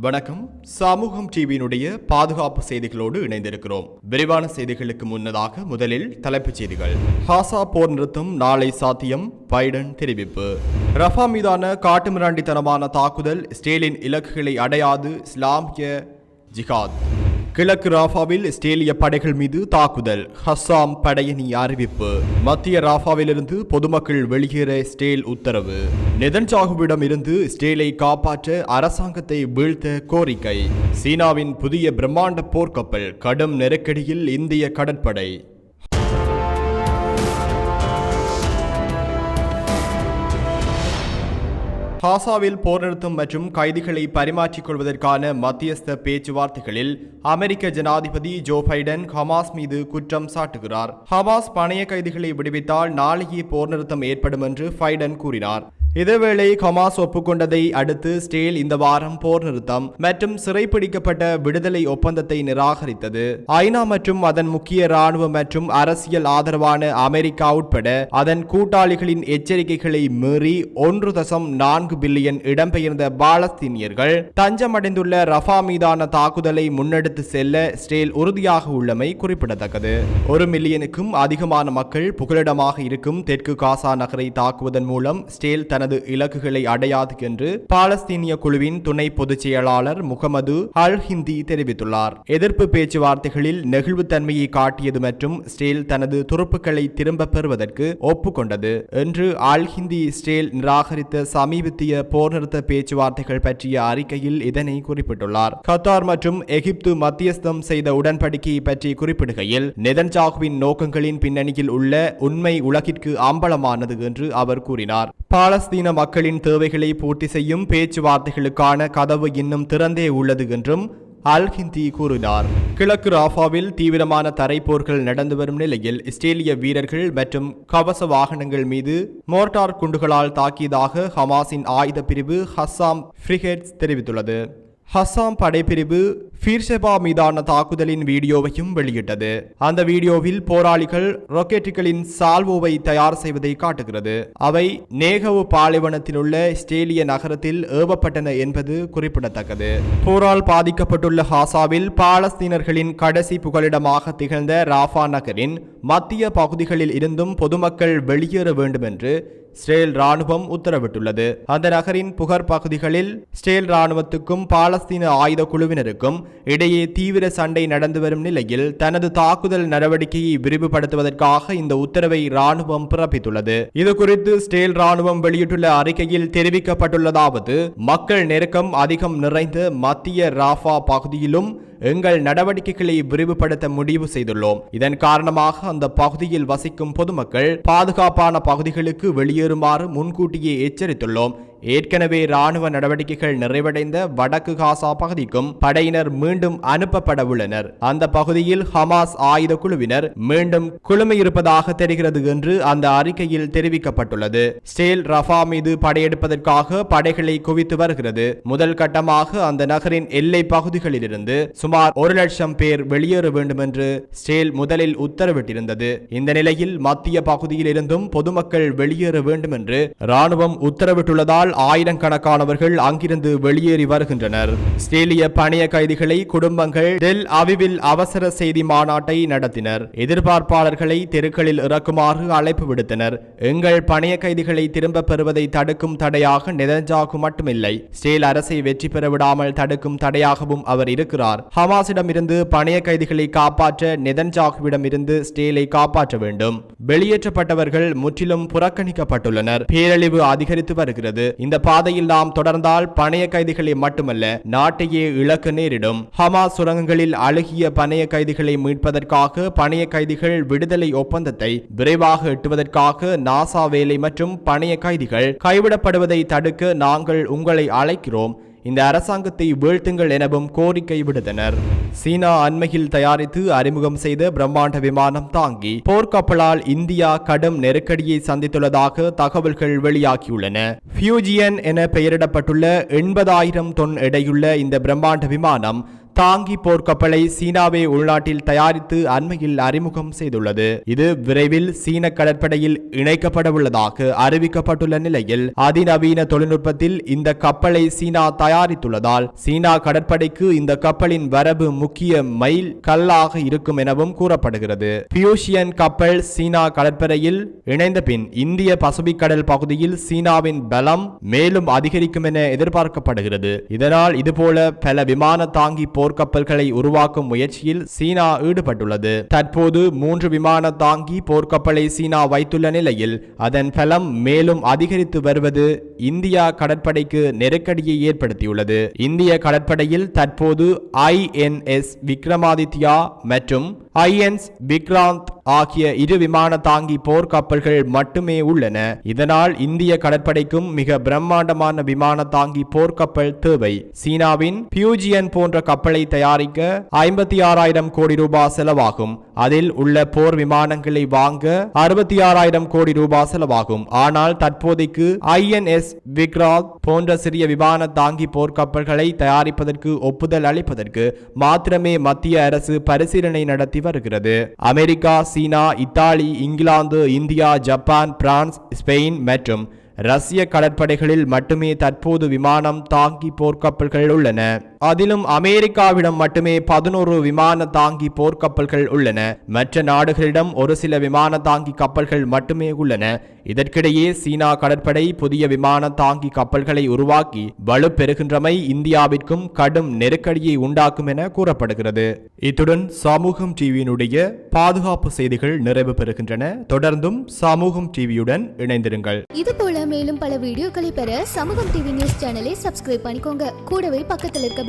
வணக்கம். சமூகம் டிவியினுடைய பாதுகாப்பு செய்திகளோடு இணைந்திருக்கிறோம். விரிவான செய்திகளுக்கு முன்னதாக முதலில் தலைப்புச் செய்திகள். ஹாசா போர் நிறுத்தம் நாளை சாத்தியம் பைடன் தெரிவிப்பு. ரஃபா மீதான காட்டுமிராண்டித்தனமான தாக்குதல் ஸ்டேலின் இலக்குகளை அடையாது இஸ்லாமிய ஜிஹாத். கிழக்கு ராஃபாவில் இஸ்ரேலிய படைகள் மீது தாக்குதல். ஹஸ்ஸாம் படையணி அறிவிப்பு. மத்திய ராஃபாவிலிருந்து பொதுமக்கள் வெளியேற ஸ்டேல் உத்தரவு. நெதன்சாகுவிடம் இருந்து ஸ்டேலை காப்பாற்ற அரசாங்கத்தை வீழ்த்த கோரிக்கை. சீனாவின் புதிய பிரம்மாண்ட போர்க்கப்பல் கடும் நெருக்கடியில் இந்திய கடற்படை. காசாவில் போர் நிறுத்தம் மற்றும் கைதிகளை பரிமாற்றிக் கொள்வதற்கான மத்தியஸ்த பேச்சுவார்த்தைகளில் அமெரிக்க ஜனாதிபதி ஜோ பைடன் ஹமாஸ் மீது குற்றம் சாட்டுகிறார். ஹமாஸ் பணைய கைதிகளை விடுவித்தால் நாளையே போர் நிறுத்தம் ஏற்படும் என்று பைடன் கூறினார். இதேவேளை ஹமாஸ் ஒப்புக்கொண்டதை அடுத்து ஸ்டேல் இந்த வாரம் போர் நிறுத்தம் மற்றும் சிறைப்பிடிக்கப்பட்ட விடுதலை ஒப்பந்தத்தை நிராகரித்தது. ஐநா மற்றும் அதன் முக்கிய ராணுவ மற்றும் அரசியல் ஆதரவான அமெரிக்கா உட்பட அதன் கூட்டாளிகளின் எச்சரிக்கைகளை மீறி ஒன்று தசம் நான்கு பில்லியன் இடம்பெயர்ந்த பாலஸ்தீனியர்கள் தஞ்சமடைந்துள்ள ரஃபா மீதான தாக்குதலை முன்னெடுத்து செல்ல ஸ்டேல் உறுதியாக உள்ளமை குறிப்பிடத்தக்கது. ஒரு மில்லியனுக்கும் அதிகமான மக்கள் புகலிடமாக இருக்கும் தெற்கு காசா நகரை தாக்குவதன் மூலம் ஸ்டேல் தன் தனது இலக்குகளை அடையாது என்று பாலஸ்தீனிய குழுவின் துணை பொதுச் செயலாளர் முகமது அல் ஹிந்தி தெரிவித்துள்ளார். எதிர்ப்பு பேச்சுவார்த்தைகளில் நெகிழ்வுத்தன்மையை காட்டியது மற்றும் ஸ்டேல் தனது துருப்புக்களை திரும்பப் பெறுவதற்கு ஒப்புக்கொண்டது. என்று அல் ஹிந்தி ஸ்டேல் நிராகரித்த சமீபத்திய போர் நிறுத்த பேச்சுவார்த்தைகள் பற்றிய அறிக்கையில் இதனை குறிப்பிட்டுள்ளார். கத்தார் மற்றும் எகிப்து மத்தியஸ்தம் செய்த உடன்படிக்கையை பற்றி குறிப்பிடுகையில் நெதன்ஜாகுவின் நோக்கங்களின் பின்னணியில் உள்ள உண்மை உலகிற்கு அம்பலமானது என்று அவர் கூறினார். பாலஸ்தீன் மக்களின் தேவைகளை பூர்த்தி செய்யும் பேச்சுவார்த்தைகளுக்கான கதவு இன்னும் திறந்தே உள்ளது என்றும் அல் ஹிந்தி கூறினார். கிழக்கு ராஃபாவில் தீவிரமான தரைப்போர்கள் நடந்து வரும் நிலையில் இஸ்ரேலிய வீரர்கள் மற்றும் கவச வாகனங்கள் மீது மோர்டார் குண்டுகளால் தாக்கியதாக ஹமாஸின் ஆயுத பிரிவு ஹஸ்ஸாம் ஃப்ரிகேட்ஸ் தெரிவித்துள்ளது. ஹசாம் படைப்பிரிவு ஃபீர்ஷெபா மீதான தாக்குதலின் வீடியோவையும் வெளியிட்டது. அந்த வீடியோவில் போராளிகள் ராக்கெட்டுகளின் சால்வோவை தயார் செய்வதை காட்டுகிறது. அவை நேகவு பாலைவனத்தில் உள்ள ஸ்டேலிய நகரத்தில் ஏவப்பட்டன என்பது குறிப்பிடத்தக்கது. போரால் பாதிக்கப்பட்டுள்ள ஹாசாவில் பாலஸ்தீனர்களின் கடைசி புகலிடமாக திகழ்ந்த ராஃபா நகரின் மத்திய பகுதிகளில் இருந்தும் பொதுமக்கள் வெளியேற வேண்டும் என்று ஸ்ரேல் ராணுவம் உத்தரவிட்டுள்ளது. அந்த நகரின் புகர் பகுதிகளில் ஸ்ரேல் ராணுவத்துக்கும் பாலஸ்தீன ஆயுத குழுவினருக்கும் இடையே தீவிர சண்டை நடந்து வரும் நிலையில் தனது தாக்குதல் நடவடிக்கையை விரிவுபடுத்துவதற்காக இந்த உத்தரவை ராணுவம் பிறப்பித்துள்ளது. இது குறித்து ஸ்டேல் ராணுவம் வெளியிட்டுள்ள அறிக்கையில் தெரிவிக்கப்பட்டுள்ளதாவது மக்கள் நெருக்கம் அதிகம் நிறைந்த மத்திய ராஃபா பகுதியிலும் எங்கள் நடவடிக்கைகளை விரிவுபடுத்த முடிவு செய்துள்ளோம். இதன் காரணமாக அந்த பகுதியில் வசிக்கும் பொதுமக்கள் பாதுகாப்பான பகுதிகளுக்கு வெளியேறுமாறு முன்கூட்டியே எச்சரித்துள்ளோம். ஏற்கனவே ராணுவ நடவடிக்கைகள் நிறைவடைந்த வடக்கு காசா பகுதிக்கும் படையினர் மீண்டும் அனுப்பப்பட உள்ளனர். அந்த பகுதியில் ஹமாஸ் ஆயுத குழுவினர் மீண்டும் குழுமையிருப்பதாக தெரிகிறது என்று அந்த அறிக்கையில் தெரிவிக்கப்பட்டுள்ளது. ஸ்டேல் ரஃபா மீது படையெடுப்பதற்காக படைகளை குவித்து வருகிறது. முதல் கட்டமாக அந்த நகரின் எல்லை பகுதிகளிலிருந்து சுமார் ஒரு லட்சம் பேர் வெளியேற வேண்டும் என்று ஸ்டேல் முதலில் உத்தரவிட்டிருந்தது. இந்த நிலையில் மத்திய பகுதியில் இருந்தும் பொதுமக்கள் வெளியேற வேண்டும் என்று ராணுவம் உத்தரவிட்டுள்ளதால் ஆயிரக்கணக்கானவர்கள் அங்கிருந்து வெளியேறி வருகின்றனர். ஸ்ரேலிய பணைய கைதிகளை குடும்பங்கள் டெல் அவிவில் அவசர செய்தி மாநாட்டை நடத்தினர். எதிர்பார்ப்பாளர்களை தெருக்களில் இறக்குமாறு அழைப்பு விடுத்தனர். எங்கள் பணைய கைதிகளை திரும்ப பெறுவதை தடுக்கும் தடையாக நெதஞ்சாகு மட்டுமில்லை. ஸ்ரேல் அரசை வெற்றி பெற விடாமல் தடுக்கும் தடையாகவும் அவர் இருக்கிறார். ஹமாஸிடம் இருந்து பணைய கைதிகளை காப்பாற்ற நெதன்ஜாகுவிடம் இருந்து ஸ்டேலை காப்பாற்ற வேண்டும். வெளியேற்றப்பட்டவர்கள் முற்றிலும் புறக்கணிக்கப்பட்டுள்ளனர். பேரழிவு அதிகரித்து வருகிறது. இந்த பாதையில் நாம் தொடர்ந்தால் பணைய கைதிகளை மட்டுமல்ல நாட்டையே இழக்க நேரிடும். ஹமாஸ் சுரங்கங்களில் அழுகிய பணைய கைதிகளை மீட்பதற்காக பணைய கைதிகள் விடுதலை ஒப்பந்தத்தை விரைவாக எட்டுவதற்காக நாசா வேலை மற்றும் பணைய கைதிகள் கைவிடப்படுவதை தடுக்க நாங்கள் உங்களை அழைக்கிறோம். இந்த அரசாங்கத்தை வீழ்த்துங்கள் எனவும் கோரிக்கை விடுத்தனர். சீனா அண்மையில் தயாரித்து அறிமுகம் செய்த பிரம்மாண்ட விமானம் தாங்கி போர்க்கப்பலால் இந்தியா கடும் நெருக்கடியை சந்தித்துள்ளதாக தகவல்கள் வெளியாகியுள்ளன. ஃபியூஜியன் என பெயரிடப்பட்டுள்ள எண்பதாயிரம் தொன் எடையுள்ள இந்த பிரம்மாண்ட விமானம் தாங்கி போர்க்கப்பலை சீனாவே உள்நாட்டில் தயாரித்து அண்மையில் அறிமுகம் செய்துள்ளது. இது விரைவில் சீன கடற்படையில் இணைக்கப்பட உள்ளதாக அறிவிக்கப்பட்டுள்ள நிலையில் அதிநவீன தொழில்நுட்பத்தில் இந்த கப்பலை சீனா தயாரித்துள்ளதால் சீனா கடற்படைக்கு இந்த கப்பலின் வரவு முக்கிய மைல் கல்லாக இருக்கும் எனவும் கூறப்படுகிறது. பியூஷியன் கப்பல் சீனா கடற்படையில் இணைந்த பின் இந்திய பசிபிக் கடல் பகுதியில் சீனாவின் பலம் மேலும் அதிகரிக்கும் என எதிர்பார்க்கப்படுகிறது. இதனால் இதுபோல பல விமான தாங்கி போர்க்கப்பல்களை உருவாக்கும் முயற்சியில் சீனா ஈடுபட்டுள்ளது. தற்போது மூன்று விமான தாங்கி போர்க்கப்பலை சீனா வைத்துள்ள நிலையில் அதன் பலம் மேலும் அதிகரித்து வருவது இந்தியா கடற்படைக்கு நெருக்கடியை ஏற்படுத்தியுள்ளது. இந்திய கடற்படையில் தற்போது ஐஎன்எஸ் விக்ரமாதித்யா மற்றும் ஐஎன்ஸ் விக்ராந்த் ஆகிய இரு விமான தாங்கி போர்க்கப்பல்கள் மட்டுமே உள்ளன. இதனால் இந்திய கடற்படைக்கும் மிக பிரம்மாண்டமான விமான தாங்கி போர்க்கப்பல் தேவை. சீனாவின் பியூஜியன் போன்ற கப்பலை தயாரிக்க ஐம்பத்தி ஆறாயிரம் கோடி ரூபாய் செலவாகும். அதில் உள்ள போர் விமானங்களை வாங்க அறுபத்தி ஆறாயிரம் கோடி ரூபாய் செலவாகும். ஆனால் தற்போதைக்கு ஐஎன்எஸ் விக்ராத் போன்ற சிறிய விமான தாங்கி போர்க்கப்பல்களை தயாரிப்பதற்கு ஒப்புதல் அளிப்பதற்கு மாத்திரமே மத்திய அரசு பரிசீலனை நடத்தி வருகிறது. அமெரிக்கா சீனா Italy England India Japan France Spain மற்றும் ரஷ்ய கடற்படைகளில் மட்டுமே தற்போது விமானம் தாங்கி போர்க்கப்பல்கள் உள்ளன. அதிலும் அமெரிக்காவிடம் மட்டுமே பதினோரு விமான தாங்கி போர்க்கப்பல்கள் உள்ளன. மற்ற நாடுகளிடம் ஒரு சில விமான தாங்கி கப்பல்கள் மட்டுமே உள்ளன. இதற்கிடையே சீனா கடற்படை புதிய விமான தாங்கி கப்பல்களை உருவாக்கி வலுப்பெறுகின்றமை இந்தியாவிற்கும் கடும் நெருக்கடியை உண்டாக்கும் என கூறப்படுகிறது. இத்துடன் சமூகம் டிவியினுடைய பாதுகாப்பு செய்திகள் நிறைவு பெறுகின்றன. தொடர்ந்தும் சமூகம் டிவியுடன் இணைந்திருங்கள். இது போல மேலும் பல வீடியோக்களை பெற சமூகம் டிவி நியூஸ் சேனலை சப்ஸ்கிரைப் பண்ணிக்கோங்க. கூடவே பக்கத்தில் இருக்க